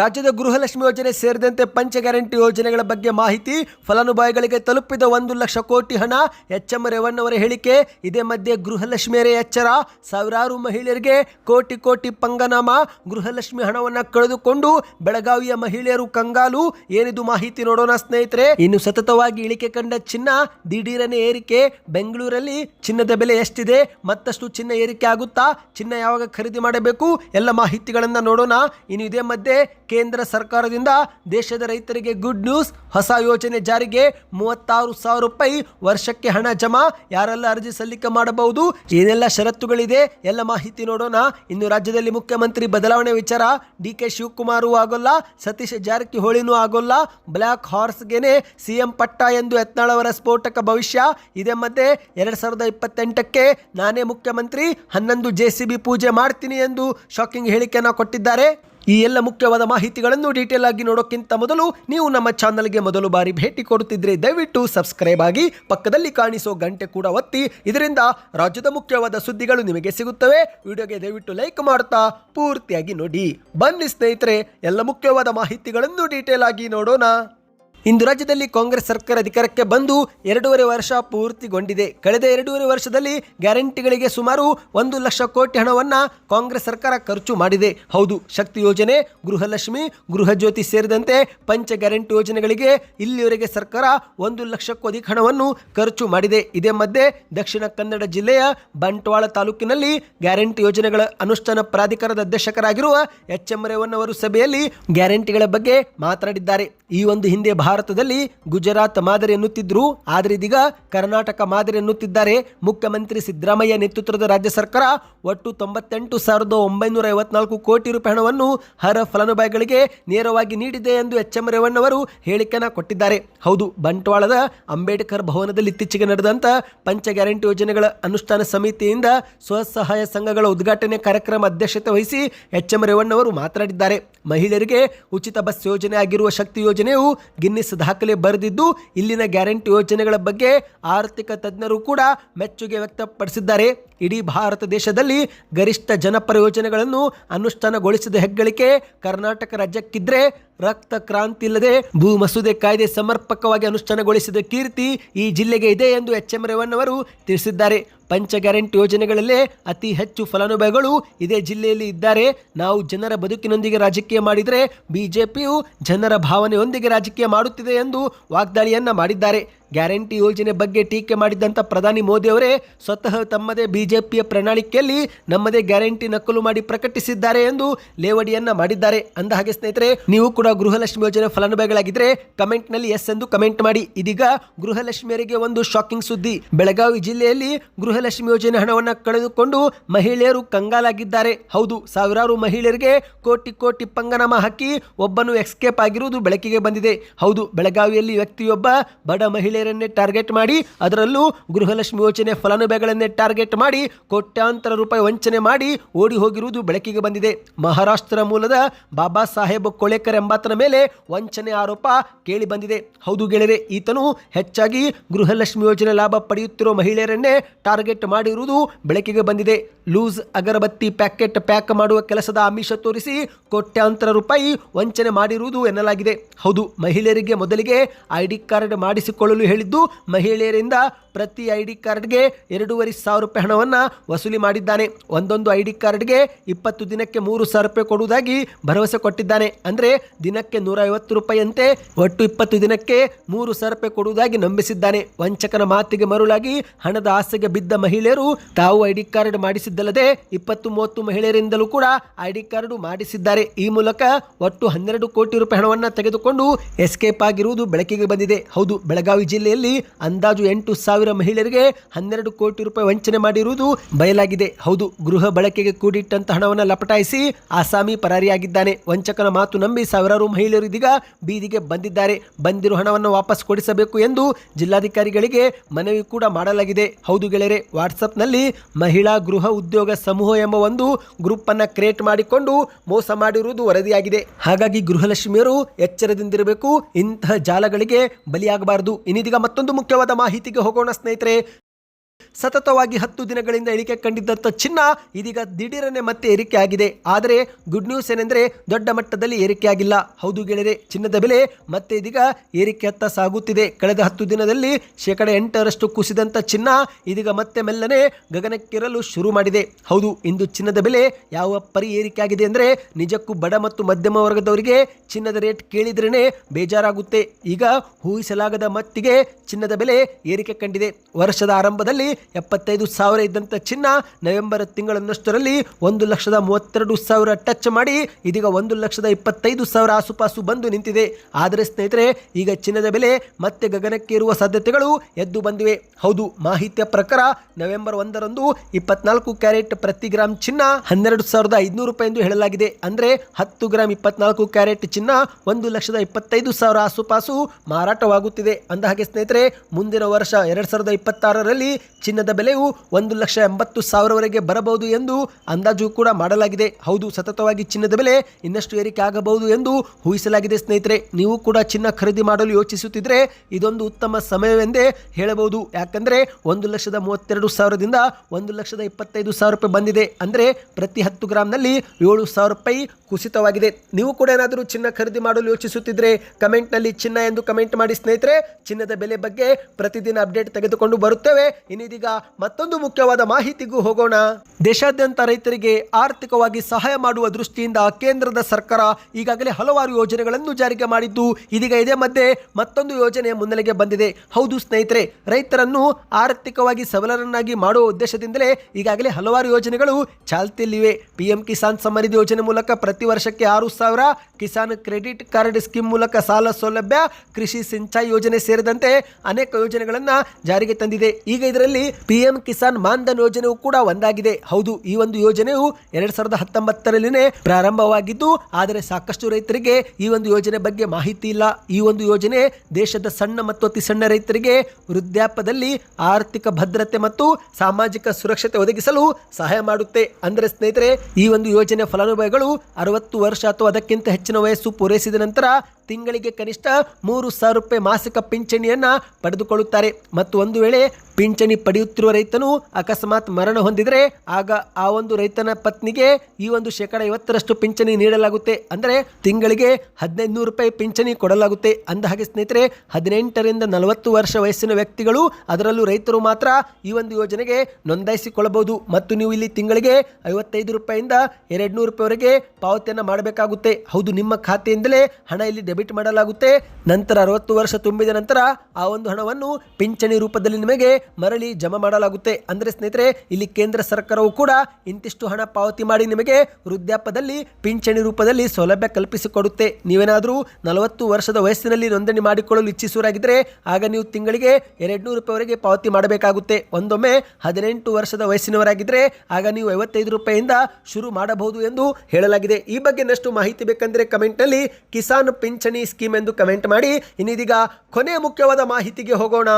ರಾಜ್ಯದ ಗೃಹಲಕ್ಷ್ಮಿ ಯೋಜನೆ ಸೇರಿದಂತೆ ಪಂಚ ಗ್ಯಾರಂಟಿ ಯೋಜನೆಗಳ ಬಗ್ಗೆ ಮಾಹಿತಿ ಫಲಾನುಭವಿಗಳಿಗೆ ತಲುಪಿದ ಒಂದು ಲಕ್ಷ ಕೋಟಿ ಹಣ. ಎಚ್ ಎಂ ರೇವಣ್ಣವರ ಹೇಳಿಕೆ, ಇದೇ ಮಧ್ಯೆ ಗೃಹಲಕ್ಷ್ಮಿಯರೇ ಎಚ್ಚರ. ಸಾವಿರಾರು ಮಹಿಳೆಯರಿಗೆ ಕೋಟಿ ಕೋಟಿ ಪಂಗನಾಮ. ಗೃಹಲಕ್ಷ್ಮಿ ಹಣವನ್ನು ಕಳೆದುಕೊಂಡು ಬೆಳಗಾವಿಯ ಮಹಿಳೆಯರು ಕಂಗಾಲು. ಏನಿದು ಮಾಹಿತಿ ನೋಡೋಣ ಸ್ನೇಹಿತರೆ. ಇನ್ನು ಸತತವಾಗಿ ಇಳಿಕೆ ಕಂಡ ಚಿನ್ನ, ದಿಢೀರನೇ ಏರಿಕೆ. ಬೆಂಗಳೂರಲ್ಲಿ ಚಿನ್ನದ ಬೆಲೆ ಎಷ್ಟಿದೆ, ಮತ್ತಷ್ಟು ಚಿನ್ನ ಏರಿಕೆ ಆಗುತ್ತಾ? ಚಿನ್ನ ಯಾವಾಗ ಖರೀದಿ ಮಾಡಬೇಕು? ಎಲ್ಲ ಮಾಹಿತಿಗಳನ್ನು ನೋಡೋಣ. ಇನ್ನು ಇದೇ ಮಧ್ಯೆ ಕೇಂದ್ರ ಸರ್ಕಾರದಿಂದ ದೇಶದ ರೈತರಿಗೆ ಗುಡ್ ನ್ಯೂಸ್ ಹೊಸ ಯೋಜನೆ ಜಾರಿಗೆ ಮೂವತ್ತಾರು ಸಾವಿರ ರೂಪಾಯಿ ವರ್ಷಕ್ಕೆ ಹಣ ಜಮಾ. ಯಾರೆಲ್ಲ ಅರ್ಜಿ ಸಲ್ಲಿಕೆ ಮಾಡಬಹುದು? ಏನೆಲ್ಲ ಷರತ್ತುಗಳಿದೆ? ಎಲ್ಲ ಮಾಹಿತಿ ನೋಡೋಣ. ಇನ್ನು ರಾಜ್ಯದಲ್ಲಿ ಮುಖ್ಯಮಂತ್ರಿ ಬದಲಾವಣೆ ವಿಚಾರ. ಡಿ ಕೆ ಶಿವಕುಮಾರ್ ಆಗೋಲ್ಲ, ಸತೀಶ್ ಜಾರಕಿಹೊಳಿನೂ ಆಗೋಲ್ಲ. ಬ್ಲ್ಯಾಕ್ ಹಾರ್ಸ್ಗೆನೆ ಸಿಎಂ ಪಟ್ಟ ಎಂದು ಯತ್ನಾಳವರ ಸ್ಫೋಟಕ ಭವಿಷ್ಯ. ಇದೇ ಮಧ್ಯೆ ಎರಡ್ ಸಾವಿರದ ಇಪ್ಪತ್ತೆಂಟಕ್ಕೆ ನಾನೇ ಮುಖ್ಯಮಂತ್ರಿ, ಹನ್ನೊಂದು ಜೆ ಸಿ ಬಿ ಪೂಜೆ ಮಾಡ್ತೀನಿ ಎಂದು ಶಾಕಿಂಗ್ ಹೇಳಿಕೆಯನ್ನು ಕೊಟ್ಟಿದ್ದಾರೆ. ಈ ಎಲ್ಲ ಮುಖ್ಯವಾದ ಮಾಹಿತಿಗಳನ್ನು ಡೀಟೇಲ್ ಆಗಿ ನೋಡೋಕ್ಕಿಂತ ಮೊದಲು ನೀವು ನಮ್ಮ ಚಾನಲ್ಗೆ ಮೊದಲು ಬಾರಿ ಭೇಟಿ ಕೊಡುತ್ತಿದ್ರೆ ದಯವಿಟ್ಟು ಸಬ್ಸ್ಕ್ರೈಬ್ ಆಗಿ ಪಕ್ಕದಲ್ಲಿ ಕಾಣಿಸೋ ಗಂಟೆ ಕೂಡ ಒತ್ತಿ. ಇದರಿಂದ ರಾಜ್ಯದ ಮುಖ್ಯವಾದ ಸುದ್ದಿಗಳು ನಿಮಗೆ ಸಿಗುತ್ತವೆ. ವಿಡಿಯೋಗೆ ದಯವಿಟ್ಟು ಲೈಕ್ ಮಾಡ್ತಾ ಪೂರ್ತಿಯಾಗಿ ನೋಡಿ. ಬನ್ನಿ ಸ್ನೇಹಿತರೆ, ಎಲ್ಲ ಮುಖ್ಯವಾದ ಮಾಹಿತಿಗಳನ್ನು ಡೀಟೇಲ್ ಆಗಿ ನೋಡೋಣ. ಇಂದು ರಾಜ್ಯದಲ್ಲಿ ಕಾಂಗ್ರೆಸ್ ಸರ್ಕಾರ ಅಧಿಕಾರಕ್ಕೆ ಬಂದು ಎರಡೂವರೆ ವರ್ಷ ಪೂರ್ತಿಗೊಂಡಿದೆ. ಕಳೆದ ಎರಡೂವರೆ ವರ್ಷದಲ್ಲಿ ಗ್ಯಾರಂಟಿಗಳಿಗೆ ಸುಮಾರು ಒಂದು ಲಕ್ಷ ಕೋಟಿ ಹಣವನ್ನು ಕಾಂಗ್ರೆಸ್ ಸರ್ಕಾರ ಖರ್ಚು ಮಾಡಿದೆ. ಹೌದು, ಶಕ್ತಿ ಯೋಜನೆ, ಗೃಹಲಕ್ಷ್ಮಿ ಗೃಹ ಜ್ಯೋತಿ ಸೇರಿದಂತೆ ಪಂಚ ಗ್ಯಾರಂಟಿ ಯೋಜನೆಗಳಿಗೆ ಇಲ್ಲಿಯವರೆಗೆ ಸರ್ಕಾರ ಒಂದು ಲಕ್ಷಕ್ಕೂ ಅಧಿಕ ಹಣವನ್ನು ಖರ್ಚು ಮಾಡಿದೆ. ಇದೇ ಮಧ್ಯೆ ದಕ್ಷಿಣ ಕನ್ನಡ ಜಿಲ್ಲೆಯ ಬಂಟ್ವಾಳ ತಾಲೂಕಿನಲ್ಲಿ ಗ್ಯಾರಂಟಿ ಯೋಜನೆಗಳ ಅನುಷ್ಠಾನ ಪ್ರಾಧಿಕಾರದ ಅಧ್ಯಕ್ಷಕರಾಗಿರುವ ಎಚ್ ಎಂ ರೇವಣ್ಣವರು ಸಭೆಯಲ್ಲಿ ಗ್ಯಾರಂಟಿಗಳ ಬಗ್ಗೆ ಮಾತನಾಡಿದ್ದಾರೆ. ಈ ಒಂದು ಹಿಂದೆ ಭಾರತದಲ್ಲಿ ಗುಜರಾತ್ ಮಾದರಿ ಎನ್ನುತ್ತಿದ್ರು ಆದರೆ ಇದೀಗ ಕರ್ನಾಟಕ ಮಾದರಿ ಎನ್ನುತ್ತಿದ್ದಾರೆ. ಮುಖ್ಯಮಂತ್ರಿ ಸಿದ್ದರಾಮಯ್ಯ ನೇತೃತ್ವದ ರಾಜ್ಯ ಸರ್ಕಾರ ಒಟ್ಟು ತೊಂಬತ್ತೆಂಟು ಸಾವಿರದ ಒಂಬೈನೂರ ಐವತ್ನಾಲ್ಕು ಕೋಟಿ ರೂಪಾಯಿ ಹಣವನ್ನು ಹರ ಫಲಾನುಭವಿಗಳಿಗೆ ನೇರವಾಗಿ ನೀಡಿದೆ ಎಂದು ಎಚ್ ಎಂ ರೇವಣ್ಣವರು ಹೇಳಿಕೆಯನ್ನು ಕೊಟ್ಟಿದ್ದಾರೆ. ಹೌದು, ಬಂಟ್ವಾಳದ ಅಂಬೇಡ್ಕರ್ ಭವನದಲ್ಲಿ ಇತ್ತೀಚೆಗೆ ನಡೆದಂತ ಪಂಚ ಗ್ಯಾರಂಟಿ ಯೋಜನೆಗಳ ಅನುಷ್ಠಾನ ಸಮಿತಿಯಿಂದ ಸ್ವಸಹಾಯ ಸಂಘಗಳ ಉದ್ಘಾಟನೆ ಕಾರ್ಯಕ್ರಮ ಅಧ್ಯಕ್ಷತೆ ವಹಿಸಿ ಎಚ್ ಎಂ ರೇವಣ್ಣವರು ಮಾತನಾಡಿದ್ದಾರೆ. ಮಹಿಳೆಯರಿಗೆ ಉಚಿತ ಬಸ್ ಯೋಜನೆ ಆಗಿರುವ ಶಕ್ತಿ ಯೋಜನೆಯು ಗಿನ್ನಿಸ್ ದಾಖಲೆ ಬರೆದಿದ್ದು ಇಲ್ಲಿನ ಗ್ಯಾರಂಟಿ ಯೋಜನೆಗಳ ಬಗ್ಗೆ ಆರ್ಥಿಕ ತಜ್ಞರು ಕೂಡ ಮೆಚ್ಚುಗೆ ವ್ಯಕ್ತಪಡಿಸಿದ್ದಾರೆ. ಇಡೀ ಭಾರತ ದೇಶದಲ್ಲಿ ಗರಿಷ್ಠ ಜನಪರ ಯೋಜನೆಗಳನ್ನು ಅನುಷ್ಠಾನಗೊಳಿಸಿದ ಹೆಗ್ಗಳಿಕೆ ಕರ್ನಾಟಕ ರಾಜ್ಯಕ್ಕಿದ್ರೆ ರಕ್ತ ಕ್ರಾಂತಿ ಇಲ್ಲದೆ ಭೂ ಮಸೂದೆ ಕಾಯ್ದೆ ಸಮರ್ಪಕವಾಗಿ ಅನುಷ್ಠಾನಗೊಳಿಸಿದ ಕೀರ್ತಿ ಈ ಜಿಲ್ಲೆಗೆ ಇದೆ ಎಂದು ಎಚ್ ಎಂ ರೇವಣ್ಣವರು ತಿಳಿಸಿದ್ದಾರೆ. ಪಂಚ ಗ್ಯಾರಂಟಿ ಯೋಜನೆಗಳಲ್ಲೇ ಅತಿ ಹೆಚ್ಚು ಫಲಾನುಭವಿಗಳು ಇದೇ ಜಿಲ್ಲೆಯಲ್ಲಿ ಇದ್ದಾರೆ. ನಾವು ಜನರ ಬದುಕಿನೊಂದಿಗೆ ರಾಜಕೀಯ ಮಾಡಿದರೆ ಬಿಜೆಪಿಯು ಜನರ ಭಾವನೆಯೊಂದಿಗೆ ರಾಜಕೀಯ ಮಾಡುತ್ತಿದೆ ಎಂದು ವಾಗ್ದಾಳಿಯನ್ನ ಮಾಡಿದ್ದಾರೆ. ಗ್ಯಾರಂಟಿ ಯೋಜನೆ ಬಗ್ಗೆ ಟೀಕೆ ಮಾಡಿದ್ದಂಥ ಪ್ರಧಾನಿ ಮೋದಿ ಅವರೇ ಸ್ವತಃ ತಮ್ಮದೇ ಬಿಜೆಪಿಯ ಪ್ರಣಾಳಿಕೆಯಲ್ಲಿ ನಮ್ಮದೇ ಗ್ಯಾರಂಟಿ ನಕಲು ಮಾಡಿ ಪ್ರಕಟಿಸಿದ್ದಾರೆ ಎಂದು ಲೇವಡಿಯನ್ನ ಮಾಡಿದ್ದಾರೆ. ಅಂದ ಹಾಗೆ ಸ್ನೇಹಿತರೆ, ನೀವು ಕೂಡ ಗೃಹಲಕ್ಷ್ಮಿ ಯೋಜನೆ ಫಲಾನುಭವಿಗಳಾಗಿದ್ದರೆ ಕಮೆಂಟ್ನಲ್ಲಿ ಎಸ್ ಎಂದು ಕಮೆಂಟ್ ಮಾಡಿ. ಇದೀಗ ಗೃಹಲಕ್ಷ್ಮಿಯರಿಗೆ ಒಂದು ಶಾಕಿಂಗ್ ಸುದ್ದಿ. ಬೆಳಗಾವಿ ಜಿಲ್ಲೆಯಲ್ಲಿ ಗೃಹಲಕ್ಷ್ಮಿ ಯೋಜನೆ ಹಣವನ್ನು ಕಳೆದುಕೊಂಡು ಮಹಿಳೆಯರು ಕಂಗಾಲಾಗಿದ್ದಾರೆ. ಹೌದು, ಸಾವಿರಾರು ಮಹಿಳೆಯರಿಗೆ ಕೋಟಿ ಕೋಟಿ ಪಂಗನಾಮ ಹಾಕಿ ಒಬ್ಬನು ಎಸ್ಕೇಪ್ ಆಗಿರುವುದು ಬೆಳಕಿಗೆ ಬಂದಿದೆ. ಹೌದು, ಬೆಳಗಾವಿಯಲ್ಲಿ ವ್ಯಕ್ತಿಯೊಬ್ಬ ಬಡ ಮಹಿಳೆಯರನ್ನೇ ಟಾರ್ಗೆಟ್ ಮಾಡಿ, ಅದರಲ್ಲೂ ಗೃಹಲಕ್ಷ್ಮಿ ಯೋಜನೆ ಫಲಾನುಭವಿಗಳನ್ನೇ ಟಾರ್ಗೆಟ್ ಮಾಡಿ, ಕೋಟ್ಯಾಂತರ ರೂಪಾಯಿ ವಂಚನೆ ಮಾಡಿ ಓಡಿ ಹೋಗಿರುವುದು ಬೆಳಕಿಗೆ ಬಂದಿದೆ. ಮಹಾರಾಷ್ಟ್ರ ಮೂಲದ ಬಾಬಾ ಸಾಹೇಬ್ ಕೊಳೆಕರ್ ಎಂಬಾತನ ಮೇಲೆ ವಂಚನೆ ಆರೋಪ ಕೇಳಿ ಬಂದಿದೆ. ಹೌದು ಗೆಳೆಯರೆ, ಈತನು ಹೆಚ್ಚಾಗಿ ಗೃಹಲಕ್ಷ್ಮಿ ಯೋಜನೆ ಲಾಭ ಪಡೆಯುತ್ತಿರುವ ಮಹಿಳೆಯರನ್ನೇ ಟಾರ್ಗೆಟ್ ಮಾಡಿರುವುದು ಬೆಳಕಿಗೆ ಬಂದಿದೆ. ಲೂಸ್ ಅಗರಬತ್ತಿ ಪ್ಯಾಕೆಟ್ ಪ್ಯಾಕ್ ಮಾಡುವ ಕೆಲಸದ ಆಮಿಷ ತೋರಿಸಿ ಕೋಟ್ಯಾಂತರ ರೂಪಾಯಿ ವಂಚನೆ ಮಾಡಿರುವುದು ಎನ್ನಲಾಗಿದೆ. ಹೌದು, ಮಹಿಳೆಯರಿಗೆ ಮೊದಲಿಗೆ ಐಡಿ ಕಾರ್ಡ್ ಮಾಡಿಸಿಕೊಳ್ಳಲು ಹೇಳಿದ್ದು ಮಹಿಳೆಯರಿಂದ ಪ್ರತಿ ಐ ಡಿ ಕಾರ್ಡ್ಗೆ ಎರಡೂವರೆ ಸಾವಿರ ರೂಪಾಯಿ ಹಣವನ್ನು ವಸೂಲಿ ಮಾಡಿದ್ದಾನೆ. ಒಂದೊಂದು ಐ ಡಿ ಕಾರ್ಡ್ಗೆ ಇಪ್ಪತ್ತು ದಿನಕ್ಕೆ ಮೂರು ಸಾವಿರ ರೂಪಾಯಿ ಕೊಡುವುದಾಗಿ ಭರವಸೆ ಕೊಟ್ಟಿದ್ದಾನೆ. ಅಂದರೆ ದಿನಕ್ಕೆ ನೂರ ಐವತ್ತು ರೂಪಾಯಿಯಂತೆ ಒಟ್ಟು ಇಪ್ಪತ್ತು ದಿನಕ್ಕೆ ಮೂರು ಸಾವಿರ ರೂಪಾಯಿ ಕೊಡುವುದಾಗಿ ನಂಬಿಸಿದ್ದಾನೆ. ವಂಚಕನ ಮಾತಿಗೆ ಮರುಳಾಗಿ ಹಣದ ಆಸೆಗೆ ಬಿದ್ದ ಮಹಿಳೆಯರು ತಾವು ಐ ಡಿ ಕಾರ್ಡ್ ಮಾಡಿಸಿದ್ದಲ್ಲದೆ ಇಪ್ಪತ್ತು ಮೂವತ್ತು ಮಹಿಳೆಯರಿಂದಲೂ ಕೂಡ ಐ ಡಿ ಕಾರ್ಡ್ ಮಾಡಿಸಿದ್ದಾರೆ. ಈ ಮೂಲಕ ಒಟ್ಟು ಹನ್ನೆರಡು ಕೋಟಿ ರೂಪಾಯಿ ಹಣವನ್ನು ತೆಗೆದುಕೊಂಡು ಎಸ್ಕೇಪ್ ಆಗಿರುವುದು ಬೆಳಕಿಗೆ ಬಂದಿದೆ. ಹೌದು, ಬೆಳಗಾವಿ ಜಿಲ್ಲೆಯಲ್ಲಿ ಅಂದಾಜು ಎಂಟು ಸಾವಿರ ಮಹಿಳೆಯರಿಗೆ ಹನ್ನೆರಡು ಕೋಟಿ ರೂಪಾಯಿ ವಂಚನೆ ಮಾಡಿರುವುದು ಬಯಲಾಗಿದೆ. ಹೌದು, ಗೃಹ ಬಳಕೆಗೆ ಕೂಡಿಟ್ಟಂತ ಹಣವನ್ನು ಲಪಟಾಯಿಸಿ ಆಸಾಮಿ ಪರಾರಿಯಾಗಿದ್ದಾನೆ. ವಂಚಕನ ಮಾತು ನಂಬಿ ಸಾವಿರಾರು ಮಹಿಳೆಯರು ಇದೀಗ ಬೀದಿಗೆ ಬಂದಿದ್ದಾರೆ. ಬಂದಿರುವ ಹಣವನ್ನು ವಾಪಸ್ ಕೊಡಿಸಬೇಕು ಎಂದು ಜಿಲ್ಲಾಧಿಕಾರಿಗಳಿಗೆ ಮನವಿ ಕೂಡ ಮಾಡಲಾಗಿದೆ. ಹೌದು ಗೆಳೆಯರೆ, ವಾಟ್ಸಪ್ನಲ್ಲಿ ಮಹಿಳಾ ಗೃಹ ಉದ್ಯೋಗ ಸಮೂಹ ಎಂಬ ಒಂದು ಗ್ರೂಪ್ ಅನ್ನ ಕ್ರಿಯೇಟ್ ಮಾಡಿಕೊಂಡು ಮೋಸ ಮಾಡಿರುವುದು ವರದಿಯಾಗಿದೆ. ಹಾಗಾಗಿ ಗೃಹಲಕ್ಷ್ಮಿಯರು ಎಚ್ಚರದಿಂದಿರಬೇಕು. ಇಂತಹ ಜಾಲಗಳಿಗೆ ಬಲಿಯಾಗಬಾರದು. ಇನ್ನಿದೀಗ ಮತ್ತೊಂದು ಮುಖ್ಯವಾದ ಮಾಹಿತಿಗೆ ಹೋಗೋಣ. ಸ್ನೇಹಿತರೆ ಸತತವಾಗಿ ಹತ್ತು ದಿನಗಳಿಂದ ಇಳಿಕೆ ಕಂಡಿದ್ದಂಥ ಚಿನ್ನ ಇದೀಗ ದಿಢೀರನೆ ಮತ್ತೆ ಏರಿಕೆ ಆಗಿದೆ. ಆದರೆ ಗುಡ್ ನ್ಯೂಸ್ ಏನೆಂದರೆ ದೊಡ್ಡ ಮಟ್ಟದಲ್ಲಿ ಏರಿಕೆಯಾಗಿಲ್ಲ ಹೌದು ಗೆಳೆಯರೆ, ಚಿನ್ನದ ಬೆಲೆ ಮತ್ತೆ ಇದೀಗ ಏರಿಕೆಯತ್ತ ಸಾಗುತ್ತಿದೆ. ಕಳೆದ ಹತ್ತು ದಿನದಲ್ಲಿ ಶೇಕಡ ಎಂಟರಷ್ಟು ಕುಸಿದಂಥ ಚಿನ್ನ ಇದೀಗ ಮತ್ತೆ ಮೆಲ್ಲನೆ ಗಗನಕ್ಕೇರಲು ಶುರು ಮಾಡಿದೆ. ಹೌದು, ಇಂದು ಚಿನ್ನದ ಬೆಲೆ ಯಾವ ಪರಿ ಏರಿಕೆ ಆಗಿದೆ ಅಂದರೆ ನಿಜಕ್ಕೂ ಬಡ ಮತ್ತು ಮಧ್ಯಮ ವರ್ಗದವರಿಗೆ ಚಿನ್ನದ ರೇಟ್ ಕೇಳಿದ್ರೇ ಬೇಜಾರಾಗುತ್ತೆ. ಈಗ ಊಹಿಸಲಾಗದ ಮತ್ತಿಗೆ ಚಿನ್ನದ ಬೆಲೆ ಏರಿಕೆ ಕಂಡಿದೆ. ವರ್ಷದ ಆರಂಭದಲ್ಲಿ ಎಪ್ಪತ್ತೈದು ಸಾವಿರ ಇದ್ದಂಥ ಚಿನ್ನ ನವೆಂಬರ್ ತಿಂಗಳನ್ನಷ್ಟರಲ್ಲಿ ಒಂದು ಲಕ್ಷದ ಮೂವತ್ತೆರಡು ಸಾವಿರ ಟಚ್ ಮಾಡಿ ಇದೀಗ ಒಂದು ಲಕ್ಷದ ಇಪ್ಪತ್ತೈದು ಸಾವಿರ ಆಸುಪಾಸು ಬಂದು ನಿಂತಿದೆ. ಆದರೆ ಸ್ನೇಹಿತರೆ, ಈಗ ಚಿನ್ನದ ಬೆಲೆ ಮತ್ತೆ ಗಗನಕ್ಕೇರುವ ಸಾಧ್ಯತೆಗಳು ಎದ್ದು ಬಂದಿವೆ. ಹೌದು, ಮಾಹಿತಿಯ ಪ್ರಕಾರ ನವೆಂಬರ್ ಒಂದರಂದು ಇಪ್ಪತ್ನಾಲ್ಕು ಕ್ಯಾರೆಟ್ ಪ್ರತಿ ಗ್ರಾಮ್ ಚಿನ್ನ ಹನ್ನೆರಡು ಸಾವಿರದ ಐದುನೂರು ರೂಪಾಯಿ ಎಂದು ಹೇಳಲಾಗಿದೆ. ಅಂದರೆ ಹತ್ತು ಗ್ರಾಮ್ ಇಪ್ಪತ್ನಾಲ್ಕು ಕ್ಯಾರೆಟ್ ಚಿನ್ನ ಒಂದು ಲಕ್ಷದ ಇಪ್ಪತ್ತೈದು ಸಾವಿರ ಆಸುಪಾಸು ಮಾರಾಟವಾಗುತ್ತಿದೆ. ಅಂದ ಹಾಗೆ ಸ್ನೇಹಿತರೆ, ಮುಂದಿನ ವರ್ಷ ಎರಡು ಸಾವಿರದ ಇಪ್ಪತ್ತಾರರಲ್ಲಿ ಚಿನ್ನದ ಬೆಲೆಯು ಒಂದು ಲಕ್ಷ ಎಂಬತ್ತು ಸಾವಿರವರೆಗೆ ಬರಬಹುದು ಎಂದು ಅಂದಾಜು ಕೂಡ ಮಾಡಲಾಗಿದೆ. ಹೌದು, ಸತತವಾಗಿ ಚಿನ್ನದ ಬೆಲೆ ಇನ್ನಷ್ಟು ಏರಿಕೆ ಆಗಬಹುದು ಎಂದು ಊಹಿಸಲಾಗಿದೆ ಸ್ನೇಹಿತರೆ. ನೀವು ಕೂಡ ಚಿನ್ನ ಖರೀದಿ ಮಾಡಲು ಯೋಚಿಸುತ್ತಿದ್ದರೆ ಇದೊಂದು ಉತ್ತಮ ಸಮಯವೆಂದೇ ಹೇಳಬಹುದು. ಯಾಕಂದರೆ ಒಂದು ಲಕ್ಷದ ಮೂವತ್ತೆರಡು ಸಾವಿರದಿಂದ ಒಂದು ಲಕ್ಷದ ಇಪ್ಪತ್ತೈದು ಸಾವಿರ ರೂಪಾಯಿ ಬಂದಿದೆ. ಅಂದರೆ ಪ್ರತಿ ಹತ್ತು ಗ್ರಾಮ್ನಲ್ಲಿ ಏಳು ಸಾವಿರ ರೂಪಾಯಿ ಕುಸಿತವಾಗಿದೆ. ನೀವು ಕೂಡ ಏನಾದರೂ ಚಿನ್ನ ಖರೀದಿ ಮಾಡಲು ಯೋಚಿಸುತ್ತಿದ್ದರೆ ಕಮೆಂಟ್ನಲ್ಲಿ ಚಿನ್ನ ಎಂದು ಕಮೆಂಟ್ ಮಾಡಿ ಸ್ನೇಹಿತರೆ. ಚಿನ್ನದ ಬೆಲೆ ಬಗ್ಗೆ ಪ್ರತಿದಿನ ಅಪ್ಡೇಟ್ ತೆಗೆದುಕೊಂಡು ಬರುತ್ತೇವೆ. ಇನ್ನಿದೀಗ ಮತ್ತೊಂದು ಮುಖ್ಯವಾದ ಮಾಹಿತಿಗೂ ಹೋಗೋಣ. ದೇಶಾದ್ಯಂತ ರೈತರಿಗೆ ಆರ್ಥಿಕವಾಗಿ ಸಹಾಯ ಮಾಡುವ ದೃಷ್ಟಿಯಿಂದ ಕೇಂದ್ರದ ಸರ್ಕಾರ ಈಗಾಗಲೇ ಹಲವಾರು ಯೋಜನೆಗಳನ್ನು ಜಾರಿಗೆ ಮಾಡಿದ್ದು, ಇದೀಗ ಇದೇ ಮಧ್ಯೆ ಮತ್ತೊಂದು ಯೋಜನೆ ಮುನ್ನೆಲೆಗೆ ಬಂದಿದೆ. ಹೌದು ಸ್ನೇಹಿತರೆ, ರೈತರನ್ನು ಆರ್ಥಿಕವಾಗಿ ಸಬಲರನ್ನಾಗಿ ಮಾಡುವ ಉದ್ದೇಶದಿಂದಲೇ ಈಗಾಗಲೇ ಹಲವಾರು ಯೋಜನೆಗಳು ಚಾಲ್ತಿಯಲ್ಲಿವೆ. ಪಿಎಂ ಕಿಸಾನ್ ಸಮ್ಮಾನಿಧಿ ಯೋಜನೆ ಮೂಲಕ ಪ್ರತಿ ವರ್ಷಕ್ಕೆ ಆರು ಸಾವಿರ ಕಿಸಾನ್ ಕ್ರೆಡಿಟ್ ಕಾರ್ಡ್ ಸ್ಕೀಮ್ ಮೂಲಕ ಸಾಲ ಸೌಲಭ್ಯ, ಕೃಷಿ ಸಿಂಚಾಯಿ ಯೋಜನೆ ಸೇರಿದಂತೆ ಅನೇಕ ಯೋಜನೆಗಳನ್ನು ಜಾರಿಗೆ ತಂದಿದೆ. ಈಗ ಇದರಲ್ಲಿ ಪಿಎಂ ಕಿಸಾನ್ ಮಾನ್ಧನ್ ಯೋಜನೆಯೂ ಕೂಡ ಒಂದಾಗಿದೆ. ಹೌದು, ಈ ಒಂದು ಯೋಜನೆಯು ಎರಡ್ ಸಾವಿರದ ಹತ್ತೊಂಬತ್ತರಲ್ಲಿನೇ ಪ್ರಾರಂಭವಾಗಿದ್ದು, ಆದರೆ ಸಾಕಷ್ಟು ರೈತರಿಗೆ ಈ ಒಂದು ಯೋಜನೆ ಬಗ್ಗೆ ಮಾಹಿತಿ ಇಲ್ಲ. ಈ ಒಂದು ಯೋಜನೆ ದೇಶದ ಸಣ್ಣ ಮತ್ತು ಅತಿ ಸಣ್ಣ ರೈತರಿಗೆ ವೃದ್ಧಾಪ್ಯದಲ್ಲಿ ಆರ್ಥಿಕ ಭದ್ರತೆ ಮತ್ತು ಸಾಮಾಜಿಕ ಸುರಕ್ಷತೆ ಒದಗಿಸಲು ಸಹಾಯ ಮಾಡುತ್ತೆ. ಅಂದರೆ ಸ್ನೇಹಿತರೆ, ಈ ಒಂದು ಯೋಜನೆ ಫಲಾನುಭವಿಗಳು ಅರವತ್ತು ವರ್ಷ ಅಥವಾ ಅದಕ್ಕಿಂತ ಹೆಚ್ಚಿನ ವಯಸ್ಸು ಪೂರೈಸಿದ ನಂತರ ತಿಂಗಳಿಗೆ ಕನಿಷ್ಠ ಮೂರು ಸಾವಿರ ರೂಪಾಯಿ ಮಾಸಿಕ ಪಿಂಚಣಿಯನ್ನು ಪಡೆದುಕೊಳ್ಳುತ್ತಾರೆ. ಮತ್ತು ಒಂದು ವೇಳೆ ಪಿಂಚಣಿ ಪಡೆಯುತ್ತಿರುವ ರೈತನು ಅಕಸ್ಮಾತ್ ಮರಣ ಹೊಂದಿದರೆ ಆಗ ಆ ಒಂದು ರೈತನ ಪತ್ನಿಗೆ ಈ ಒಂದು ಶೇಕಡ ಐವತ್ತರಷ್ಟು ಪಿಂಚಣಿ ನೀಡಲಾಗುತ್ತೆ. ಅಂದರೆ ತಿಂಗಳಿಗೆ ಹದಿನೈದು ನೂರು ರೂಪಾಯಿ ಪಿಂಚಣಿ ಕೊಡಲಾಗುತ್ತೆ. ಅಂದ ಹಾಗೆ ಸ್ನೇಹಿತರೆ, ಹದಿನೆಂಟರಿಂದ ನಲವತ್ತು ವರ್ಷ ವಯಸ್ಸಿನ ವ್ಯಕ್ತಿಗಳು ಅದರಲ್ಲೂ ರೈತರು ಮಾತ್ರ ಈ ಒಂದು ಯೋಜನೆಗೆ ನೋಂದಾಯಿಸಿಕೊಳ್ಳಬಹುದು. ಮತ್ತು ನೀವು ಇಲ್ಲಿ ತಿಂಗಳಿಗೆ ಐವತ್ತೈದು ರೂಪಾಯಿಂದ ಎರಡು ನೂರು ರೂಪಾಯಿವರೆಗೆ ಪಾವತಿಯನ್ನು ಮಾಡಬೇಕಾಗುತ್ತೆ. ಹೌದು, ನಿಮ್ಮ ಖಾತೆಯಿಂದಲೇ ಹಣ ಇಲ್ಲಿ ಡೆಬಿಟ್ ಮಾಡಲಾಗುತ್ತೆ. ನಂತರ ಅರವತ್ತು ವರ್ಷ ತುಂಬಿದ ನಂತರ ಆ ಒಂದು ಹಣವನ್ನು ಪಿಂಚಣಿ ರೂಪದಲ್ಲಿ ನಿಮಗೆ ಮರಳಿ ಜಮಾ ಮಾಡಲಾಗುತ್ತೆ. ಅಂದರೆ ಸ್ನೇಹಿತರೆ, ಇಲ್ಲಿ ಕೇಂದ್ರ ಸರ್ಕಾರವು ಕೂಡ ಇಂತಿಷ್ಟು ಹಣ ಪಾವತಿ ಮಾಡಿ ನಿಮಗೆ ವೃದ್ಧಾಪದಲ್ಲಿ ಪಿಂಚಣಿ ರೂಪದಲ್ಲಿ ಸೌಲಭ್ಯ ಕಲ್ಪಿಸಿಕೊಡುತ್ತೆ. ನೀವೇನಾದರೂ ನಲವತ್ತು ವರ್ಷದ ವಯಸ್ಸಿನಲ್ಲಿ ನೋಂದಣಿ ಮಾಡಿಕೊಳ್ಳಲು ಇಚ್ಛಿಸುವರಾಗಿದ್ದರೆ ಆಗ ನೀವು ತಿಂಗಳಿಗೆ ಎರಡು ನೂರು ರೂಪಾಯಿವರೆಗೆ ಪಾವತಿ ಮಾಡಬೇಕಾಗುತ್ತೆ. ಒಂದೊಮ್ಮೆ ಹದಿನೆಂಟು ವರ್ಷದ ವಯಸ್ಸಿನವರಾಗಿದ್ದರೆ, ಆಗ ನೀವು ಐವತ್ತೈದು ರೂಪಾಯಿಯಿಂದ ಶುರು ಮಾಡಬಹುದು ಎಂದು ಹೇಳಲಾಗಿದೆ. ಈ ಬಗ್ಗೆ ಇನ್ನಷ್ಟು ಮಾಹಿತಿ ಬೇಕಂದ್ರೆ ಕಮೆಂಟ್ನಲ್ಲಿ ಕಿಸಾನ್ ಪಿಂಚಣಿ ಸ್ಕೀಮ್ ಎಂದು ಕಮೆಂಟ್ ಮಾಡಿ ಇನ್ನಿದೀಗ ಕೊನೆಯ ಮುಖ್ಯವಾದ ಮಾಹಿತಿಗೆ ಹೋಗೋಣ.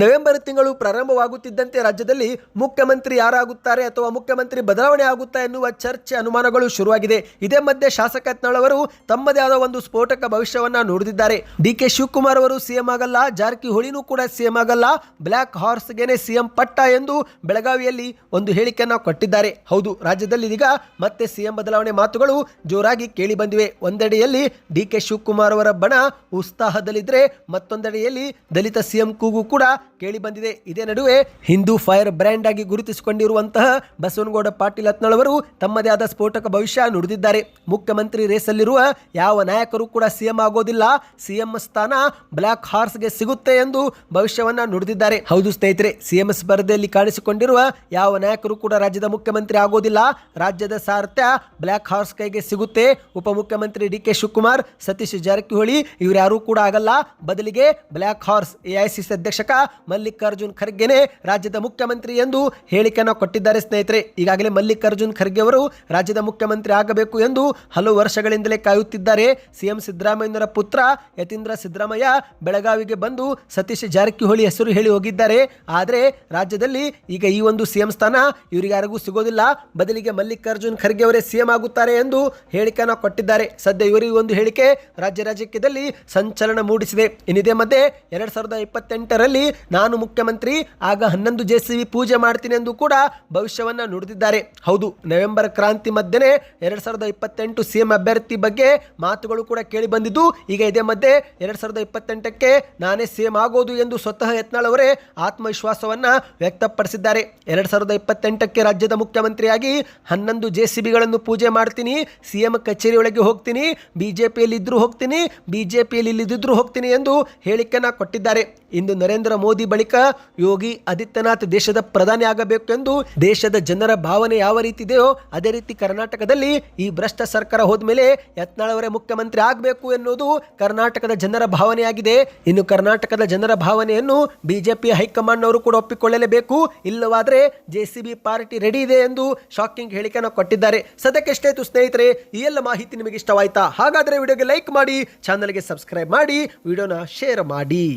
ನವೆಂಬರ್ ತಿಂಗಳು ಪ್ರಾರಂಭವಾಗುತ್ತಿದ್ದಂತೆ ರಾಜ್ಯದಲ್ಲಿ ಮುಖ್ಯಮಂತ್ರಿ ಯಾರಾಗುತ್ತಾರೆ ಅಥವಾ ಮುಖ್ಯಮಂತ್ರಿ ಬದಲಾವಣೆ ಆಗುತ್ತಾ ಎನ್ನುವ ಚರ್ಚೆ ಅನುಮಾನಗಳು ಶುರುವಾಗಿದೆ. ಇದೇ ಮಧ್ಯೆ ಶಾಸಕ ಯತ್ನಾಳ್ ಅವರು ತಮ್ಮದೇ ಆದ ಒಂದು ಸ್ಫೋಟಕ ಭವಿಷ್ಯವನ್ನ ನುಡಿದಿದ್ದಾರೆ. ಡಿ ಕೆ ಶಿವಕುಮಾರ್ ಅವರು ಸಿಎಂ ಆಗಲ್ಲ, ಜಾರಕಿಹೊಳಿನೂ ಕೂಡ ಸಿಎಂ ಆಗಲ್ಲ ಬ್ಲ್ಯಾಕ್ ಹಾರ್ಸ್ಗೆನೆ ಸಿಎಂ ಪಟ್ಟ ಎಂದು ಬೆಳಗಾವಿಯಲ್ಲಿ ಒಂದು ಹೇಳಿಕೆಯನ್ನು ಕೊಟ್ಟಿದ್ದಾರೆ. ಹೌದು, ರಾಜ್ಯದಲ್ಲಿ ಇದೀಗ ಮತ್ತೆ ಸಿಎಂ ಬದಲಾವಣೆ ಮಾತುಗಳು ಜೋರಾಗಿ ಕೇಳಿ ಬಂದಿವೆ. ಒಂದೆಡೆಯಲ್ಲಿ ಡಿ ಕೆ ಶಿವಕುಮಾರ್ ಅವರ ಬಣ ಉತ್ಸಾಹದಲ್ಲಿದ್ದರೆ ಮತ್ತೊಂದೆಡೆಯಲ್ಲಿ ದಲಿತ ಸಿಎಂ ಕೂಗು ಕೂಡ ಕೇಳಿ ಬಂದಿದೆ. ಇದೇ ನಡುವೆ ಹಿಂದೂ ಫೈರ್ ಬ್ರ್ಯಾಂಡ್ ಆಗಿ ಗುರುತಿಸಿಕೊಂಡಿರುವಂತಹ ಬಸವನಗೌಡ ಪಾಟೀಲ್ ಅತ್ನಳವರು ತಮ್ಮದೇ ಆದ ಸ್ಫೋಟಕ ಭವಿಷ್ಯ ನುಡಿದಿದ್ದಾರೆ. ಮುಖ್ಯಮಂತ್ರಿ ರೇಸಲ್ಲಿರುವ ಯಾವ ನಾಯಕರು ಕೂಡ ಸಿಎಂ ಆಗೋದಿಲ್ಲ. ಸಿಎಂ ಸ್ಥಾನ ಬ್ಲಾಕ್ ಹಾರ್ಸ್ಗೆ ಸಿಗುತ್ತೆ ಎಂದು ಭವಿಷ್ಯವನ್ನ ನುಡಿದಿದ್ದಾರೆ. ಹೌದು ಸ್ನೇಹಿತರೆ, ಸಿಎಂ ಸ್ಪರ್ಧೆಯಲ್ಲಿ ಕಾಣಿಸಿಕೊಂಡಿರುವ ಯಾವ ನಾಯಕರು ಕೂಡ ರಾಜ್ಯದ ಮುಖ್ಯಮಂತ್ರಿ ಆಗೋದಿಲ್ಲ. ರಾಜ್ಯದ ಸಾರಥ್ಯ ಬ್ಲಾಕ್ ಹಾರ್ಸ್ ಕೈಗೆ ಸಿಗುತ್ತೆ. ಉಪಮುಖ್ಯಮಂತ್ರಿ ಡಿ ಕೆ ಶಿವಕುಮಾರ್, ಸತೀಶ್ ಜಾರಕಿಹೊಳಿ ಇವರು ಕೂಡ ಆಗಲ್ಲ. ಬದಲಿಗೆ ಬ್ಲಾಕ್ ಹಾರ್ಸ್ ಎಐಸಿಸಿ ಅಧ್ಯಕ್ಷಕ ಮಲ್ಲಿಕಾರ್ಜುನ್ ಖರ್ಗೆನೇ ರಾಜ್ಯದ ಮುಖ್ಯಮಂತ್ರಿ ಎಂದು ಹೇಳಿಕೆಯನ್ನು ಕೊಟ್ಟಿದ್ದಾರೆ ಸ್ನೇಹಿತರೆ. ಈಗಾಗಲೇ ಮಲ್ಲಿಕಾರ್ಜುನ್ ಖರ್ಗೆ ಅವರು ರಾಜ್ಯದ ಮುಖ್ಯಮಂತ್ರಿ ಆಗಬೇಕು ಎಂದು ಹಲವು ವರ್ಷಗಳಿಂದಲೇ ಕಾಯುತ್ತಿದ್ದಾರೆ. ಸಿಎಂ ಸಿದ್ದರಾಮಯ್ಯನವರ ಪುತ್ರ ಯತೀಂದ್ರ ಸಿದ್ದರಾಮಯ್ಯ ಬೆಳಗಾವಿಗೆ ಬಂದು ಸತೀಶ್ ಜಾರಕಿಹೊಳಿ ಹೆಸರು ಹೇಳಿ ಹೋಗಿದ್ದಾರೆ. ಆದರೆ ರಾಜ್ಯದಲ್ಲಿ ಈಗ ಈ ಒಂದು ಸಿಎಂ ಸ್ಥಾನ ಇವರಿಗಾರಿಗೂ ಸಿಗೋದಿಲ್ಲ. ಬದಲಿಗೆ ಮಲ್ಲಿಕಾರ್ಜುನ್ ಖರ್ಗೆ ಅವರೇ ಸಿಎಂ ಆಗುತ್ತಾರೆ ಎಂದು ಹೇಳಿಕೆಯನ್ನು ಕೊಟ್ಟಿದ್ದಾರೆ. ಸದ್ಯ ಇವರಿಗೆ ಒಂದು ಹೇಳಿಕೆ ರಾಜ್ಯ ರಾಜಕೀಯದಲ್ಲಿ ಸಂಚಲನ ಮೂಡಿಸಿದೆ. ಇನ್ನಿದೇ ಮಧ್ಯೆ ಎರಡ್ ಸಾವಿರದ ಇಪ್ಪತ್ತೆಂಟರಲ್ಲಿ ನಾನು ಮುಖ್ಯಮಂತ್ರಿ, ಆಗ ಹನ್ನೊಂದು ಜೆ ಸಿ ಬಿ ಪೂಜೆ ಮಾಡ್ತೀನಿ ಎಂದು ಕೂಡ ಭವಿಷ್ಯವನ್ನ ನುಡಿದಿದ್ದಾರೆ. ಹೌದು, ನವೆಂಬರ್ ಕ್ರಾಂತಿ ಮಧ್ಯೆ ಎರಡ್ ಸಾವಿರದ ಇಪ್ಪತ್ತೆಂಟು ಸಿಎಂ ಅಭ್ಯರ್ಥಿ ಬಗ್ಗೆ ಮಾತುಗಳು ಕೂಡ ಕೇಳಿ ಬಂದಿದ್ದು, ಈಗ ಇದೇ ಮಧ್ಯೆ ಎರಡ್ ಸಾವಿರದ ಇಪ್ಪತ್ತೆಂಟಕ್ಕೆ ನಾನೇ ಸಿಎಂ ಆಗೋದು ಎಂದು ಸ್ವತಃ ಯತ್ನಾಳ್ ಅವರೇ ಆತ್ಮವಿಶ್ವಾಸವನ್ನ ವ್ಯಕ್ತಪಡಿಸಿದ್ದಾರೆ. ಎರಡ್ ಸಾವಿರದ ಇಪ್ಪತ್ತೆಂಟಕ್ಕೆ ರಾಜ್ಯದ ಮುಖ್ಯಮಂತ್ರಿಯಾಗಿ ಹನ್ನೊಂದು ಜೆ ಸಿ ಬಿಗಳನ್ನು ಪೂಜೆ ಮಾಡ್ತೀನಿ ಸಿಎಂ ಕಚೇರಿ ಒಳಗೆ ಹೋಗ್ತೀನಿ ಬಿಜೆಪಿಯಲ್ಲಿ ಇದ್ರೂ ಹೋಗ್ತೀನಿ ಬಿಜೆಪಿಯಲ್ಲಿ ಇಲ್ಲದಿದ್ರೂ ಹೋಗ್ತೀನಿ ಎಂದು ಹೇಳಿಕೆಯನ್ನ ಕೊಟ್ಟಿದ್ದಾರೆ. ಇಂದು ನರೇಂದ್ರ ಮೋದಿ ಬಳಿಕ ಯೋಗಿ ಆದಿತ್ಯನಾಥ್ ದೇಶದ ಪ್ರಧಾನಿ ಆಗಬೇಕು ಎಂದು ದೇಶದ ಜನರ ಭಾವನೆ ಯಾವ ರೀತಿ ಇದೆಯೋ ಅದೇ ರೀತಿ ಕರ್ನಾಟಕದಲ್ಲಿ ಈ ಭ್ರಷ್ಟ ಸರ್ಕಾರ ಹೋದ್ಮೇಲೆ ಯತ್ನಾಳ್ ಅವರೇ ಮುಖ್ಯಮಂತ್ರಿ ಆಗಬೇಕು ಎನ್ನುವುದು ಕರ್ನಾಟಕದ ಜನರ ಭಾವನೆಯಾಗಿದೆ. ಇನ್ನು ಕರ್ನಾಟಕದ ಜನರ ಭಾವನೆಯನ್ನು ಬಿಜೆಪಿ ಹೈಕಮಾಂಡ್ ಅವರು ಕೂಡ ಒಪ್ಪಿಕೊಳ್ಳಲೇಬೇಕು. ಇಲ್ಲವಾದರೆ ಜೆಸಿಬಿ ಪಾರ್ಟಿ ರೆಡಿ ಇದೆ ಎಂದು ಶಾಕಿಂಗ್ ಹೇಳಿಕೆಯನ್ನು ಕೊಟ್ಟಿದ್ದಾರೆ. ಸದ್ಯಕ್ಕೆ ಎಷ್ಟಾಯ್ತು ಸ್ನೇಹಿತರೆ, ಈ ಎಲ್ಲ ಮಾಹಿತಿ ನಿಮಗೆ ಇಷ್ಟವಾಯ್ತಾ ಹಾಗಾದ್ರೆ ವಿಡಿಯೋಗೆ ಲೈಕ್ ಮಾಡಿ, ಚಾನಲ್ಗೆ ಸಬ್ಸ್ಕ್ರೈಬ್ ಮಾಡಿ, ವಿಡಿಯೋನ ಶೇರ್ ಮಾಡಿ.